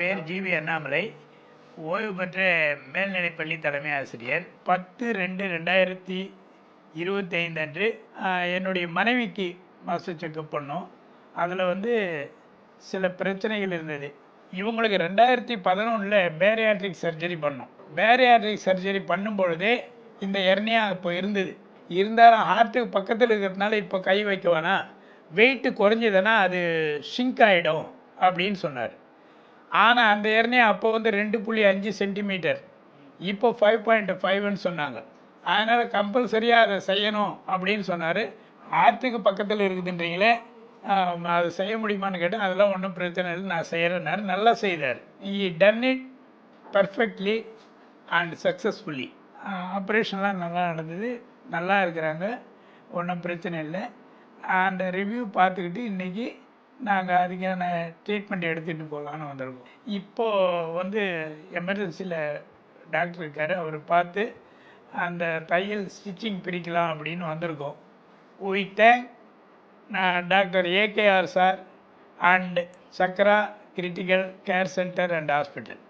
பேர் ஜிவி அண்ணாமலை. ஓய்வு பெற்ற மேல்நிலைப்பள்ளி தலைமை ஆசிரியர். பத்து ரெண்டு ரெண்டாயிரத்தி இருபத்தைந்து அன்று என்னுடைய மனைவிக்கு மாஸ்டர் செக்கப் பண்ணோம். அதில் வந்து சில பிரச்சனைகள் இருந்தது. இவங்களுக்கு ரெண்டாயிரத்தி பதினொன்றில் பேரியாட்ரிக் சர்ஜரி பண்ணோம். பேரியாட்ரிக் சர்ஜரி பண்ணும் பொழுதே இந்த எர்னியா இப்போ இருந்தது. இருந்தாலும் ஹார்ட்டுக்கு பக்கத்தில் இருக்கிறதுனால இப்போ கை வைக்க வேணாம். வெயிட்டு குறைஞ்சதுன்னா அது ஷிங்க் ஆகிடும் அப்படின்னு சொன்னார். ஆனால் அந்த ஏர்னே அப்போ வந்து ரெண்டு புள்ளி அஞ்சு சென்டிமீட்டர். இப்போ ஃபைவ் பாயிண்ட் ஃபைவ்னு சொன்னாங்க. அதனால் கம்பல்சரியாக அதை செய்யணும் அப்படின்னு சொன்னார். ஆற்றுக்கு பக்கத்தில் இருக்குதுன்றீங்களே அதை அது செய்ய முடியுமான்னு கேட்டேன் அதெல்லாம் ஒன்றும் பிரச்சனை இல்லை நான் செய்கிறேன்னாரு நல்லா செய்தார். He done it perfectly and successfully ஆப்ரேஷன்லாம் நல்லா நடந்தது. நல்லா இருக்கிறாங்க. ஒன்றும் பிரச்சனை இல்லை. அந்த ரிவ்யூ பார்த்துக்கிட்டு இன்றைக்கி நாங்கள் அதுக்கான ட்ரீட்மெண்ட் எடுத்துகிட்டு போகலான்னு வந்திருக்கோம். இப்போது வந்து எமர்ஜென்சியில் டாக்டர் இருக்கார். அவர் பார்த்து அந்த தையல் ஸ்டிச்சிங் பிரிக்கலாம் அப்படின்னு வந்திருக்கோம். We தேங்க் நான் doctor AKR sir and Chakra critical care centre and hospital